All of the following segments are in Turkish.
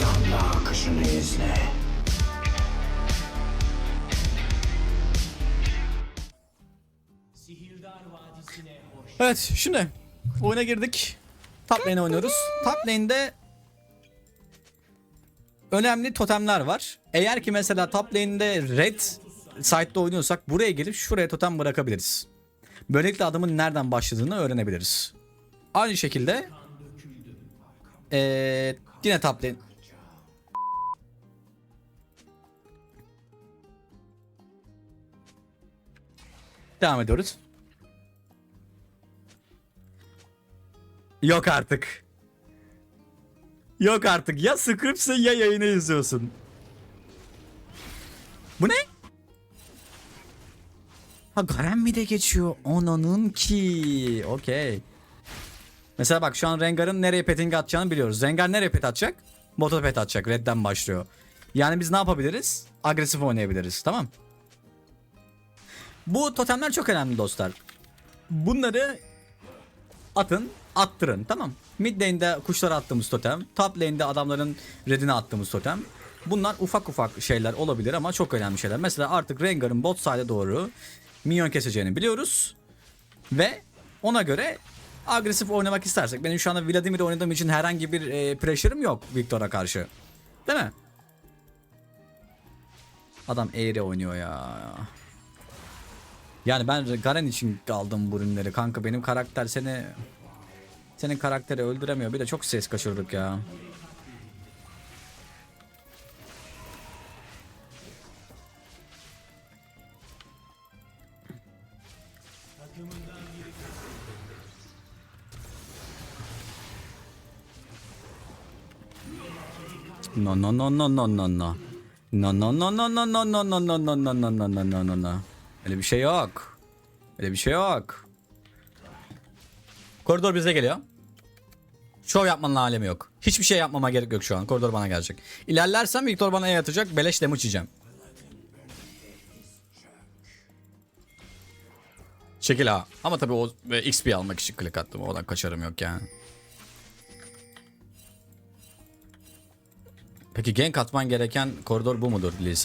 damla akışını izle. Evet şimdi oyuna girdik. Top lane oynuyoruz. Top lane'de önemli totemler var. Eğer ki mesela top lane'de red side'da oynuyorsak buraya gelip şuraya totem bırakabiliriz. Böylelikle adamın nereden başladığını öğrenebiliriz. Aynı şekilde ee, yine top lane Devam ediyoruz. Yok artık. Yok artık. Ya script'se ya yayını izliyorsun. Bu ne? Ha Garen mi de geçiyor? Onanın ki. Okey. Mesela bak şu an Rengar'ın nereye petting atacağını biliyoruz. Rengar nereye pet atacak? Bota pet atacak. Red'den başlıyor. Yani biz ne yapabiliriz? Agresif oynayabiliriz. Tamam. Bu totemler çok önemli dostlar. Bunları atın, attırın tamam. Mid lane'de kuşlara attığımız totem, top lane'de adamların redine attığımız totem. Bunlar ufak ufak şeyler olabilir ama çok önemli şeyler. Mesela artık Rengar'ın bot side'e doğru minyon keseceğini biliyoruz. Ve ona göre agresif oynamak istersek. Benim şu anda Vladimir oynadığım için herhangi bir e, pressure'ım yok Victor'a karşı. Değil mi? Adam eğri oynuyor ya. Yani ben Garen için aldım bu ürünleri kanka benim karakter seni senin karakteri öldüremiyor bir de çok ses kaçırdık ya. No no no no no no no. No no no no no no no no no no no no no no no. Öyle bir şey yok. Öyle bir şey yok. Koridor bize geliyor. Şov yapmanın alemi yok. Hiçbir şey yapmama gerek yok şu an. Koridor bana gelecek. İlerlersem Victor bana E atacak. Beleş damage yiyeceğim. Çekil ha. Ama tabii o XP almak için klik attım. Oradan kaçarım yok yani. Peki gank atman gereken koridor bu mudur Lee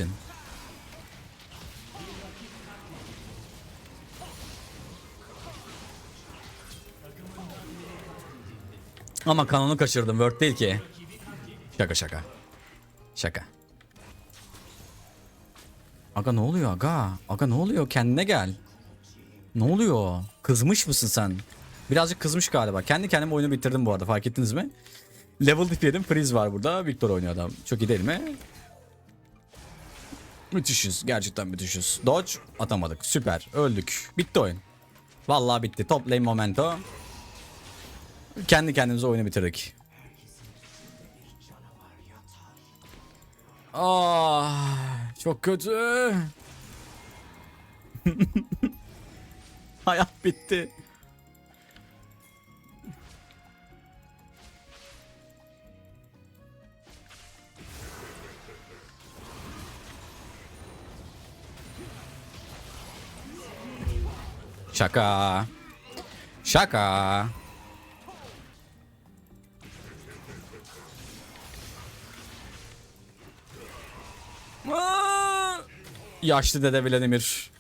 Ama kanonu kaçırdım. Word değil ki. Şaka şaka. Şaka. Aga ne oluyor aga? Aga ne oluyor? Kendine gel. Ne oluyor? Kızmış mısın sen? Birazcık kızmış galiba. Kendi kendime oyunu bitirdim bu arada fark ettiniz mi? Level dip. Freeze var burada. Victor oynuyor adam. Çok iyi değil mi? Müthişiz. Gerçekten müthişiz. Dodge atamadık. Süper. Öldük. Bitti oyun. Vallahi bitti. Top lane momento. Kendi kendimize oyunu bitirdik. Ah, çok kötü. Hayat bitti. Şaka. Şaka. Yaşlı dede Vladimir.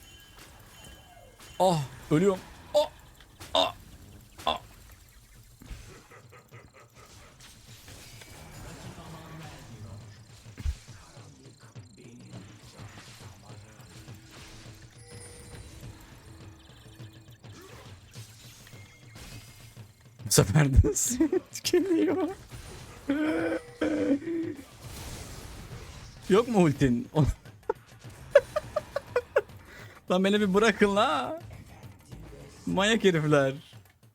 Oh ölüyorum. Oh. Oh. Oh. Bu sefer de tükeniyor. Yok mu ultin? Lan beni bir bırakın la. Manyak herifler.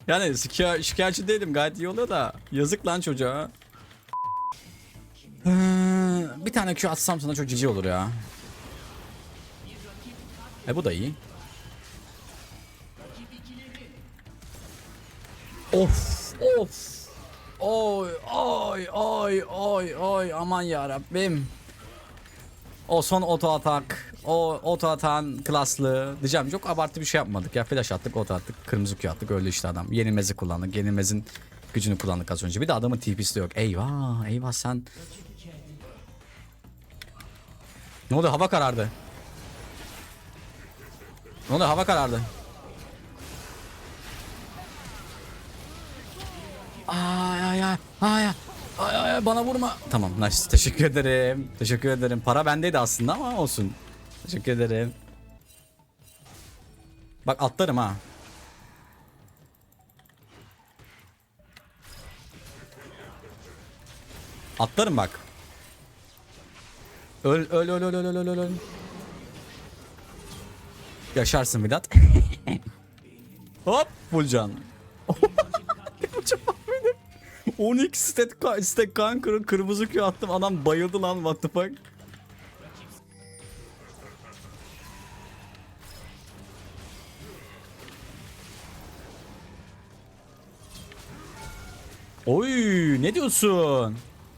Yani şika- şikayetçi değilim gayet iyi oluyor da. Yazık lan çocuğa. Ee, bir tane Q atsam sana çok cici olur ya. E bu da iyi. Of of. Oy oy oy oy oy aman ya Rabbim. O son oto atak. O oto atan klaslı. Diyeceğim çok abartı bir şey yapmadık ya. Flash attık, oto attık, kırmızı Q attık. Öyle işte adam. Yenilmezi kullandık. Yenilmezin gücünü kullandık az önce. Bir de adamın TP'si de yok. Eyvah, eyvah sen. Ne oluyor hava karardı. Ne oluyor hava karardı. Ay ay ay ay ay bana vurma. Tamam nice teşekkür ederim. Teşekkür ederim. Para bendeydi aslında ama olsun. Teşekkür ederim. Bak atlarım ha. Atlarım bak. Öl öl öl öl öl öl öl öl. öl. Yaşarsın Vedat. Hop full can. Çok benim. 12 stack, stack kan kır- kırmızı Q attım adam bayıldı lan what the fuck. Oy ne diyorsun?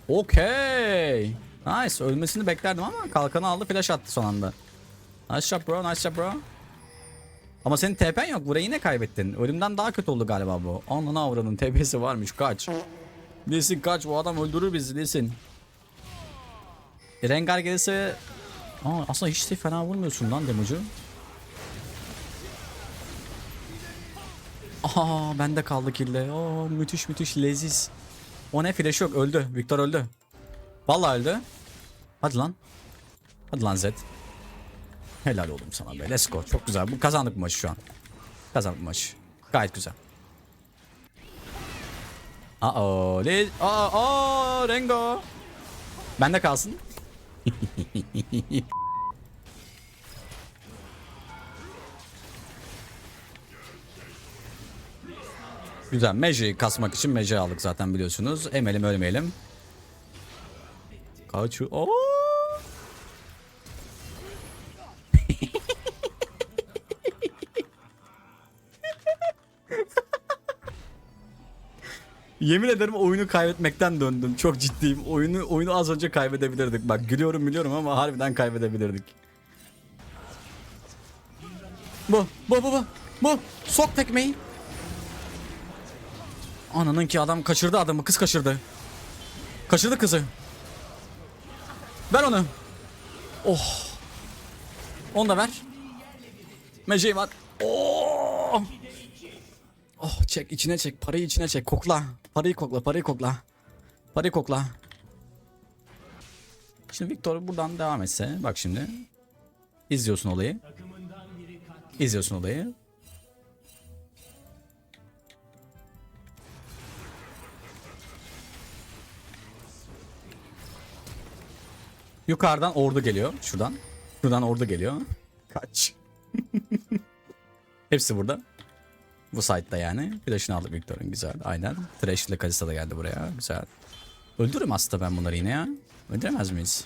Okey. Nice ölmesini beklerdim ama kalkanı aldı flash attı son anda. Nice job bro nice job bro. Ama senin TP'n yok burayı yine kaybettin. Ölümden daha kötü oldu galiba bu. Ananı avradın TP'si varmış kaç. Lisin kaç bu adam öldürür bizi Lisin. E, Rengar gelirse... Aa, aslında hiç de fena vurmuyorsun lan democu. Aa bende kaldı kille. Oo müthiş müthiş leziz. O ne flash yok öldü. Victor öldü. Vallahi öldü. Hadi lan. Hadi lan Zed. Helal oldum sana be. Let's go. Çok güzel. Bu kazandık bu maçı şu an. Kazandık bu maçı. Gayet güzel. Aa, le aa, aa, Rengo. Bende kalsın. Güzel. Meji kasmak için Meji aldık zaten biliyorsunuz. Emelim ölmeyelim. Kaçı. Oo. Yemin ederim oyunu kaybetmekten döndüm. Çok ciddiyim. Oyunu oyunu az önce kaybedebilirdik. Bak gülüyorum biliyorum ama harbiden kaybedebilirdik. Bu, bu, bu, bu. Bu. Sok tekmeyi. Ananın ki adam kaçırdı adamı. Kız kaçırdı. Kaçırdı kızı. Ver onu. Oh. Onu da ver. Meceği var. Oh. Oh çek içine çek. Parayı içine çek. Kokla. Parayı kokla. Parayı kokla. Parayı kokla. Şimdi Victor buradan devam etse. Bak şimdi. İzliyorsun olayı. İzliyorsun olayı. Yukarıdan ordu geliyor. Şuradan. Şuradan ordu geliyor. Kaç. Hepsi burada. Bu site'da yani. Flash'ını aldık Victor'un güzel. Aynen. Thresh ile Kalista da geldi buraya. Güzel. Öldürürüm aslında ben bunları yine ya. Öldüremez miyiz?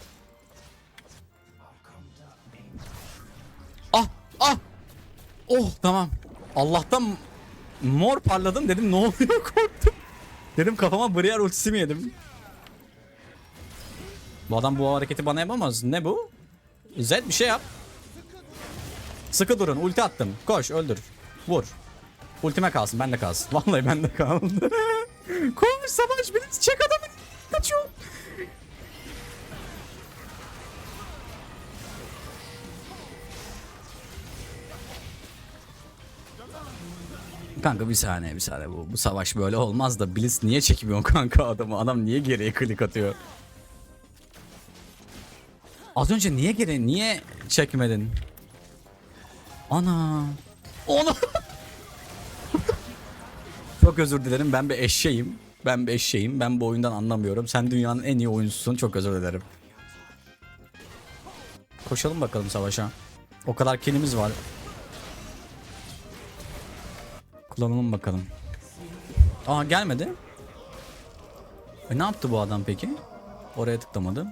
Ah! Ah! Oh tamam. Allah'tan mor parladım dedim ne oluyor korktum. Dedim kafama Briar ultisi mi yedim? Bu adam bu hareketi bana yapamaz. Ne bu? Zed bir şey yap. Sıkı durun. Ulti attım. Koş öldür. Vur. Ultime kalsın. Bende kalsın. Vallahi bende kaldı. Koş savaş beni çek adamı. Kaçıyor. Kanka bir saniye bir saniye bu, bu savaş böyle olmaz da Blitz niye çekmiyor kanka adamı adam niye geriye klik atıyor Az önce niye geri niye çekmedin Ana Onu Çok özür dilerim ben bir eşeğim Ben bir eşeğim ben bu oyundan anlamıyorum Sen dünyanın en iyi oyuncusun çok özür dilerim Koşalım bakalım savaşa O kadar kilimiz var Kullanalım bakalım. Aa gelmedi. E, ne yaptı bu adam peki? Oraya tıklamadı.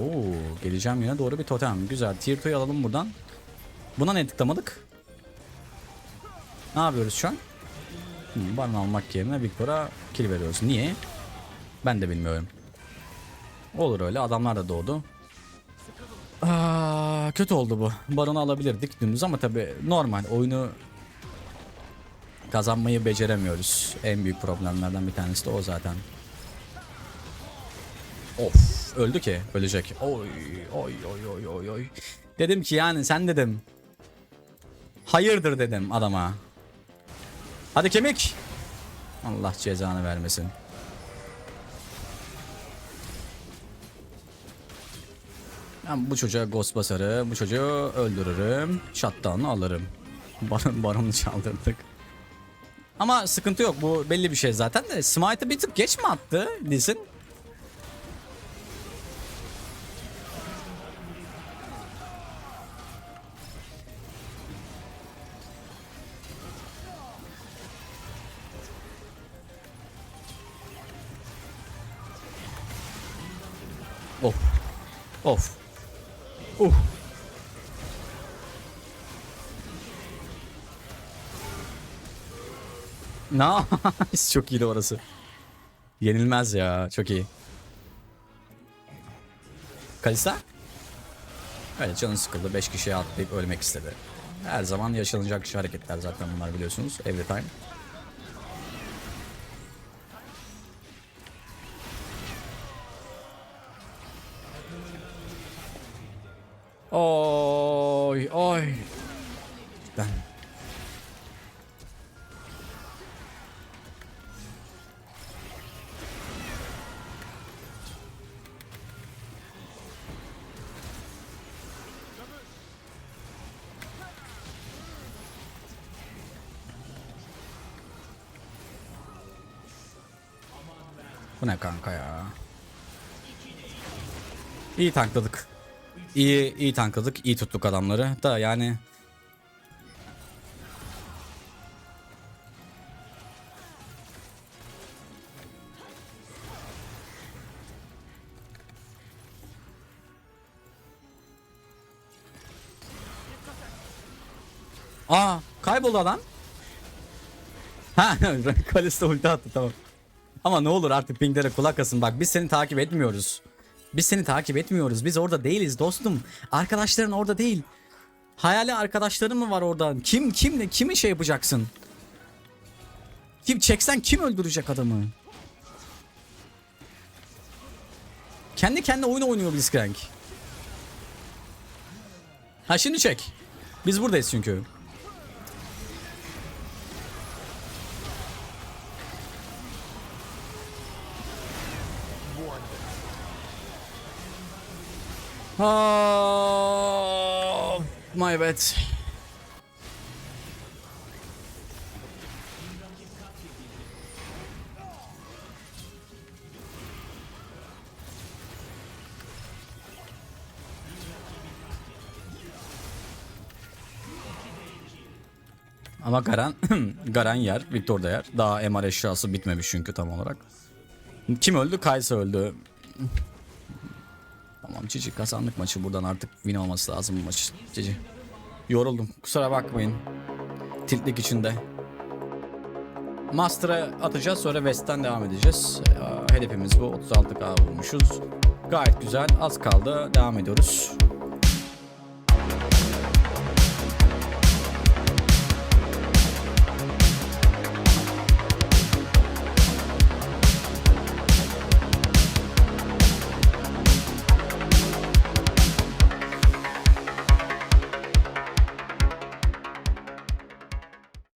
Oo, geleceğim yine doğru bir totem. Güzel. Tier 2'yi alalım buradan. Buna ne tıklamadık? Ne yapıyoruz şu an? Baron almak yerine Victor'a kill veriyoruz. Niye? Ben de bilmiyorum. Olur öyle. Adamlar da doğdu. Aa, kötü oldu bu. Baron'u alabilirdik dümdüz ama tabi normal. Oyunu kazanmayı beceremiyoruz. En büyük problemlerden bir tanesi de o zaten. Of öldü ki. Ölecek. Oy oy oy oy oy oy. Dedim ki yani sen dedim. Hayırdır dedim adama. Hadi kemik. Allah cezanı vermesin. Ben bu çocuğa ghost basarım. Bu çocuğu öldürürüm. Shutdown'u alırım. Baron, baronu çaldırdık. Ama sıkıntı yok. Bu belli bir şey zaten de. Smite'ı bir tık geç mi attı Lee'sin? Of. Uh. Nice. Çok iyiydi orası. Yenilmez ya. Çok iyi. Kalista? Öyle canın sıkıldı. 5 kişiye atlayıp ölmek istedi. Her zaman yaşanacak şey hareketler zaten bunlar biliyorsunuz. Every time. Oy oy. Ben Bu ne kanka ya? İyi tankladık. İyi iyi tankladık, iyi tuttuk adamları. Da yani Aa, kayboldu adam. Ha, Kalista ulti attı tamam. Ama ne olur artık pinglere kulak asın bak biz seni takip etmiyoruz. Biz seni takip etmiyoruz. Biz orada değiliz dostum. Arkadaşların orada değil. Hayali arkadaşların mı var orada? Kim kimle kimi şey yapacaksın? Kim çeksen kim öldürecek adamı? Kendi kendine oyun oynuyor Blitzcrank. Ha şimdi çek. Biz buradayız çünkü. Oh, my bad. Ama Garan Garan yer, Victor da yer. Daha MR eşyası bitmemiş çünkü tam olarak. Kim öldü? Kaysa öldü. Tamam Cici kazandık maçı buradan artık win olması lazım bu maç. Cici. Yoruldum kusura bakmayın. Tiltlik içinde. Master'a atacağız sonra West'ten devam edeceğiz. Ee, Hedefimiz bu 36k vurmuşuz. Gayet güzel az kaldı devam ediyoruz.